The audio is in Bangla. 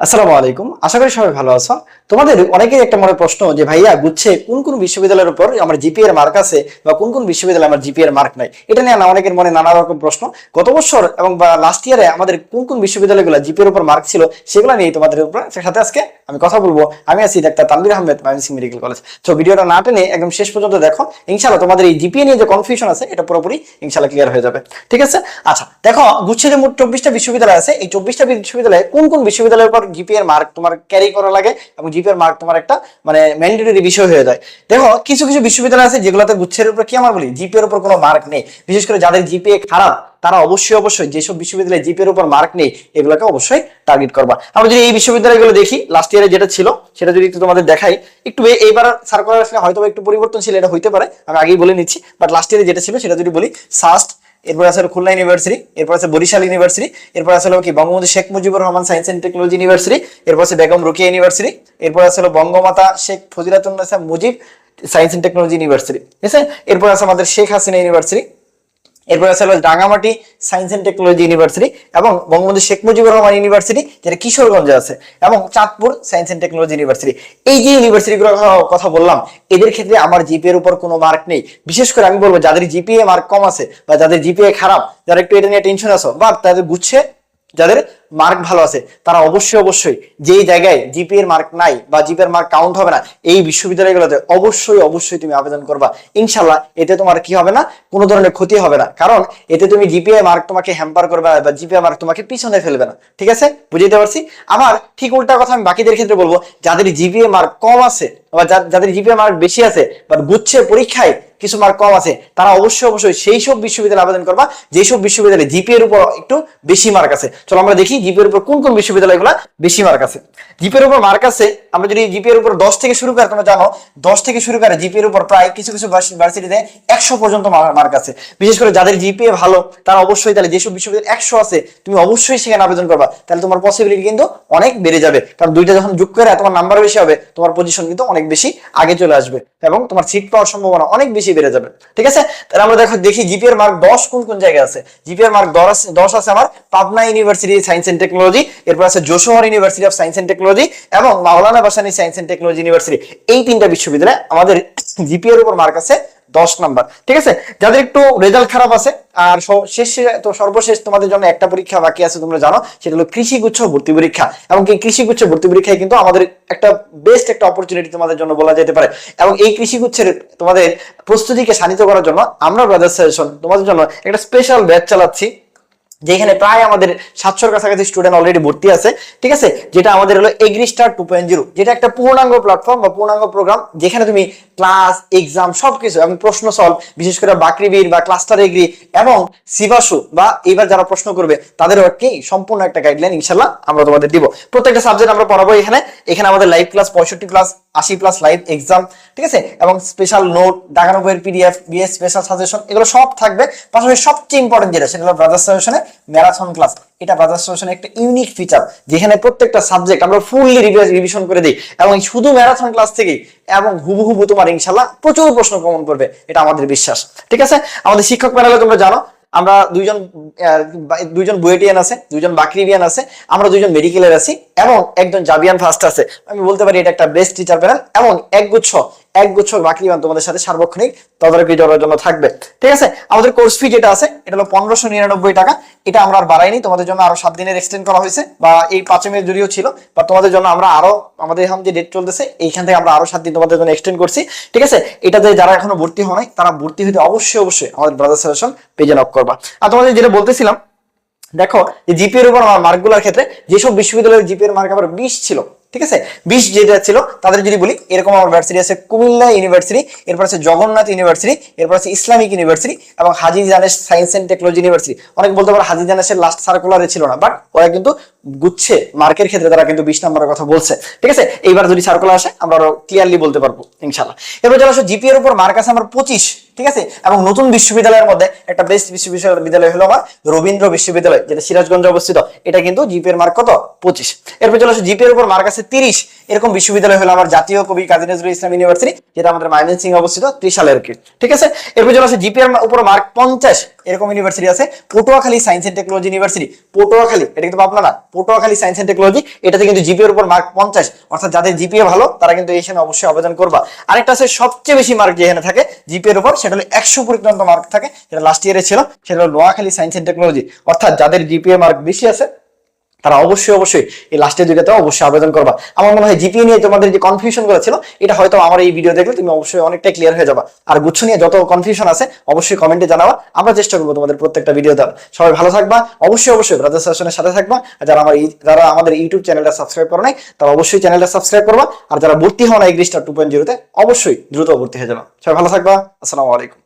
আসসালামু আলাইকুম। আশা করি সবাই ভালো আছো। তোমাদের অনেকেই একটা মনে প্রশ্ন যে, ভাইয়া গুচ্ছে কোন কোন বিশ্ববিদ্যালয়ের উপর আমার জিপি এর মার্ক আছে বা কোন কোন বিশ্ববিদ্যালয়ে আমার জিপি এর মার্ক নাই? এটা নিয়ে অনেকের মনে নানা রকম প্রশ্ন। গত বছর এবং বা লাস্ট ইয়ারে আমাদের কোন কোন বিশ্ববিদ্যালয়গুলো জিপি এর উপর মার্ক ছিল সেগুলো নিয়ে তোমাদের উপর সাথে আজকে আমি কথা বলব। আমি আছি doctor Tanvir Ahmed Mymensingh medical college তো ভিডিওটা না টেনে একদম শেষ পর্যন্ত দেখো। ইনশাআল্লাহ তোমাদের এই জিপিএ নিয়ে যে কনফিউশন আছে, এটা পুরোপুরি ইনশাআল্লাহ ক্লিয়ার হয়ে যাবে। ঠিক আছে? আচ্ছা দেখো গুচ্ছে যে মোট চব্বিশটা বিশ্ববিদ্যালয় আছে। এই চব্বিশটা বিশ্ববিদ্যালয়ে কোন কোন বিশ্ববিদ্যালয়ের উপর জিপি এর মার্ক তোমার ক্যারি করা লাগে এবং জিপি এর মার্ক তোমার একটা মানে ম্যান্ডেটরি বিষয় হয়ে যায়। দেখো, কিছু কিছু বিশ্ববিদ্যালয় আছে যেগুলোতে গুচ্ছের উপর কি আমার বলি? জিপি এর উপর কোনো মার্ক নেই। বিশেষ করে যাদের জিপিএ খারাপ, তারা অবশ্যই অবশ্যই যেসব বিশ্ববিদ্যালয়ে জিপি এর উপর মার্ক নেই, এগুলোকে অবশ্যই টার্গেট করবা। আমরা যদি এই বিশ্ববিদ্যালয়গুলো দেখি লাস্ট ইয়ারে যেটা ছিল, সেটা যদি একটু তোমাদের দেখাই, একটু এইবার সার্কুলার আসলে হয়তো একটু পরিবর্তনশীল এটা হইতে পারে, আমি আগেই বলে নিচ্ছি বাট লাস্ট ইয়ারে যেটা ছিল, সেটা যদি বলি সাস্ট এরপর আছে খুলনা ইউনিভার্সিটি এরপর আছে বরিশাল ইউনিভার্সিটি এরপর আছে কি Bangabandhu Sheikh Mujibur Rahman science and technology university এরপর আছে বেগম রুকিয়া ইউনিভার্সিটি এরপর আছে Bangamata Sheikh Fazilatunnesa Mujib science and technology university ঠিক আছে? এরপর আছে আমাদের শেখ হাসিনা ইউনিভার্সিটি এরপর আছে হলো Rangamati science and technology university এবং বঙ্গবন্ধু শেখ মুজিবুর রহমান ইউনিভার্সিটি যেটা কিশোরগঞ্জে আছে, এবং Chandpur science and technology university এই যে ইউনিভার্সিটিগুলোর কথা বললাম, এদের ক্ষেত্রে আমার জিপিএ এর উপর কোনো মার্ক নেই। বিশেষ করে আমি বলব, যাদের জিপিএ মার্ক কম আছে বা যাদের জিপিএ খারাপ, যারা একটু এটা নিয়ে টেনশন আছো, বা তাদের গুচ্ছে যাদের মার্ক ভালো আছে, তারা অবশ্যই অবশ্যই যেই জায়গায় জিপি এর মার্ক নাই বা জিপি এর মার্ক কাউন্ট হবে না, এই বিশ্ববিদ্যালয়গুলোতে অবশ্যই অবশ্যই তুমি আবেদন করবা। ইনশাল্লাহ এতে তোমার কি হবে না? কোনো ধরনের ক্ষতি হবে না। কারণ এতে তুমি জিপিএ মার্ক তোমাকে হ্যাম্পার করবে না বা জিপিএ মার্ক তোমাকে পিছনে ফেলবে না। ঠিক আছে? বুঝতে পারছি? আবার ঠিক উল্টা কথা আমি বাকিদের ক্ষেত্রে বলব, যাদের জিপিএ মার্ক কম আছে বা যাদের জিপিএ মার্ক বেশি আছে বা গুচ্ছে পরীক্ষায় কিছু মার্ক কম আছে, তারা অবশ্যই অবশ্যই সেই সব বিশ্ববিদ্যালয়ে আবেদন করবা যেই সব বিশ্ববিদ্যালয়ে জিপিএ এর উপর একটু বেশি মার্ক আছে। চলো আমরা দেখি জিপিএ এর উপর কোন কোন বিশ্ববিদ্যালয়গুলো বেশি মার্ক আছে। জিপিএ এর উপর মার্ক আছে, আমরা যদি জিপিএ এর উপর দশ থেকে শুরু করে, তোমরা জানো, দশ থেকে শুরু করে জিপিএ এর উপর প্রায় কিছু কিছু ভার্সিটিতে একশো পর্যন্ত মার্ক আছে। বিশেষ করে যাদের জিপিএ ভালো, তারা অবশ্যই তাহলে যেসব বিশ্ববিদ্যালয় একশো আছে, তুমি অবশ্যই সেখানে আবেদন করবা। তাহলে তোমার পসিবিলিটি কিন্তু অনেক বেড়ে যাবে। কারণ দুইটা যখন যোগ করে, তোমার নাম্বার বেশি হবে, তোমার পজিশন কিন্তু অনেক বেশি আগে চলে আসবে এবং তোমার সিট পাওয়ার সম্ভাবনা অনেক বেশি বেড়ে যাবে। ঠিক আছে? তাহলে আমরা দেখো, দেখি জিপিএর মার্ক দশ কোন কোন জায়গায় আছে? জিপিএর মার্ক দশ আছে আমার Pabna university science and technology, এরপর আছে Jessore university of science and technology এবং Maulana Bhasani science and technology university. এই তিনটা বিশ্ববিদ্যালয়ে আমাদের জিপি এর উপর মার্ক আছে দশ নাম্বার। ঠিক আছে? যাদের একটু রেজাল্ট খারাপ আছে আর শেষে তো সর্বশেষ তোমাদের জন্য একটা পরীক্ষা বাকি আছে, তোমরা জানো, সেটা হলো কৃষি গুচ্ছ ভর্তি পরীক্ষা। এবং এই কৃষিগুচ্ছ ভর্তি পরীক্ষায় কিন্তু আমাদের একটা বেস্ট একটা অপরচুনিটি তোমাদের জন্য বলা যেতে পারে। এবং এই কৃষিগুচ্ছের তোমাদের প্রস্তুতিকে শানিত করার জন্য আমরা ব্রাদার সাজেশন তোমাদের জন্য একটা স্পেশাল ব্যাচ চালাচ্ছি। যেখানে প্রায় আমাদের সাতশোর কাছাকাছি স্টুডেন্ট অলরেডি ভর্তি আছে, ঠিক আছে? যেটা আমাদের হলো এগ্রি স্টার টু জিরো যেটা একটা পূর্ণাঙ্গ প্ল্যাটফর্ম বা পূর্ণাঙ্গ প্রোগ্রাম যেখানে তুমি ক্লাস এক্সাম সবকিছু এবং প্রশ্ন সলভ বিশেষ করে বাকরিবির বা ক্লাস্টার এগ্রি এবং সিভাসু বা এবার যারা প্রশ্ন করবে তাদের কি সম্পূর্ণ একটা গাইডলাইন ইনশাল্লাহ আমরা তোমাদের দিব। প্রত্যেকটা সাবজেক্ট আমরা পড়াবো এখানে। এখানে আমাদের লাইভ ক্লাস পঁয়ষট্টি ক্লাস আশি প্লাস লাইভ এক্সাম ঠিক আছে? এবং স্পেশাল নোট ডাকানো পিডিএফ বিএস স্পেশাল সাজেশন এগুলো সব থাকবে। পাশাপাশি সবচেয়ে ইম্পর্টেন্ট যেটা, সেটা হলো ব্রাদার্স সাজেশনে ম্যারাথন ক্লাস। এটা ব্রাদার্স সাজেশনের একটা ইউনিক ফিচার যেখানে প্রত্যেকটা সাবজেক্ট আমরা ফুললি রিভিশন করে দিই। এবং শুধু ম্যারাথন ক্লাস থেকেই, এবং হুবহুবু তোমার ইনশাল্লাহ প্রচুর প্রশ্ন কমন করবে, এটা আমাদের বিশ্বাস। ঠিক আছে? আমাদের শিক্ষক প্যানেলে তোমরা জানো, আমরা দুইজন দুইজন বুয়েটিয়ান আছে, দুইজন বাকরিবিয়ান আছে, আমরা দুইজন মেডিকেলের আছি, এবং একজন জাবিয়ান ফার্স্ট আছে। আমি বলতে পারি এটা একটা বেস্ট টিচার প্যানেল এবং একগুচ্ছ একগুচ্ছ বাকরিবিয়ান তোমাদের সাথে সার্বক্ষণিক তদারকি করার জন্য থাকবে। ঠিক আছে? আমাদের কোর্স ফি যেটা আছে, এটা হলো পনেরোশো নিরানব্বই টাকা। এটা আমরা আর বাড়াইনি, তোমাদের জন্য আরও সাত দিনের এক্সটেন্ড করা হয়েছে, বা এই পাঁচই মে যদিও ছিল, বা তোমাদের জন্য আমরা আরও, আমাদের এখন যে ডেট চলতেছে, এইখান থেকে আমরা আরও সাত দিন তোমাদের জন্য এক্সটেন্ড করছি। ঠিক আছে? এটাতে যারা এখনও ভর্তি হয় তারা ভর্তি হতে অবশ্যই অবশ্যই আমাদের ব্রাদার সাজেশন পেজে নক করবা। আর তোমাদের যেটা বলতেছিলাম, দেখো, যে জিপি এর উপর আমার মার্কগুলোর ক্ষেত্রে, যেসব বিশ্ববিদ্যালয়ের জিপি এর মার্ক আবার বিশ ছিল ঠিক আছে? বিশ যেটা ছিল, তাদের যদি বলি, এরকম আমার ভার্সিটি আছে কুমিল্লা ইউনিভার্সিটি এরপর আছে জগন্নাথ ইউনিভার্সিটি এরপর আছে ইসলামিক ইউনিভার্সিটি এবং Haji Danesh science and technology university অনেক বলতে পারে হাজি জানেশের লাস্ট সার্কুলারে ছিল না বাট ওরা কিন্তু গুচ্ছে মার্কের ক্ষেত্রে তারা কিন্তু বিশ নম্বরের কথা বলছে। ঠিক আছে? এইবার যদি সার্কুলার আসে, আমরা আরও ক্লিয়ারলি বলতে পারব ইনশাল্লাহ এরপর আসো জিপি এর উপর মার্ক আছে আমার পঁচিশ, ঠিক আছে? এবং নতুন বিশ্ববিদ্যালয়ের মধ্যে একটা বেস্ট বিশ্ববিদ্যালয় হলো আমার রবীন্দ্র বিশ্ববিদ্যালয়, যেটা সিরাজগঞ্জে অবস্থিত। এটা কিন্তু জিপি এর মার্ক কত? পঁচিশ। এরপর চলে আসো জিপি এর উপর মার্ক আছে তিরিশ এরকম বিশ্ববিদ্যালয় হলো আমার জাতীয় কবি কাজী নজরুল ইসলাম ইউনিভার্সিটি যেটা আমাদের মাইমেন সিং অবস্থিত ত্রিশালে আর কি ঠিক আছে? এরপর যেন আছে জিপিএর উপর মার্ক পঞ্চাশ। এরকম ইউনিভার্সিটি আছে, Patuakhali science and technology university Patuakhali, এটা কিন্তু না, পটুয়াখালী সায়েন্স এন্ড টেকনোলজি এটাতে কিন্তু জিপিএর উপর মার্ক পঞ্চাশ। অর্থাৎ যাদের জিপিএ ভালো, তারা কিন্তু এখানে অবশ্যই আবেদন করবা। আরেকটা আছে, সবচেয়ে বেশি মার্ক যেখানে থাকে জিপিএর উপর, সেটা হলো একশো পরিক্রান্ত মার্ক থাকে, যেটা লাস্ট ইয়ারে ছিল, সেটা হলো নোয়াখালী সায়েন্স এন্ড টেকনোলজি অর্থাৎ যাদের জিপিএ মার্ক বেশি আছে তারা অবশ্যই অবশ্যই এই লাস্টের দিকে অবশ্যই আবেদন করবা। আমার মনে হয় জিপিএ নিয়ে তোমাদের যে কনফিউশনগুলো ছিল, এটা হয়তো আমার এই ভিডিও দেখলে তুমি অবশ্যই অনেকটাই ক্লিয়ার হয়ে যাবা। আর গুচ্ছ নিয়ে যত কনফিউশন আছে, অবশ্যই কমেন্টে জানাবা। আমরা চেষ্টা করব তোমাদের প্রত্যেকটা ভিডিও দেওয়ার। সবাই ভালো থাকবা। অবশ্যই অবশ্যই ব্রাদার সেশনের সাথে থাকবা। যারা আমার যারা আমাদের ইউটিউব চ্যানেলটা সাবস্ক্রাইব করো নাই, তারা অবশ্যই চ্যানেলটা সাবস্ক্রাইব করবা। আর যারা ভর্তি হওয়া না এই গ্রিস্টার টু পয়েন্ট জিরোতে অবশ্যই দ্রুত ভর্তি হয়ে যাবা। সবাই ভালো থাকবা। আসসালামু আলাইকুম।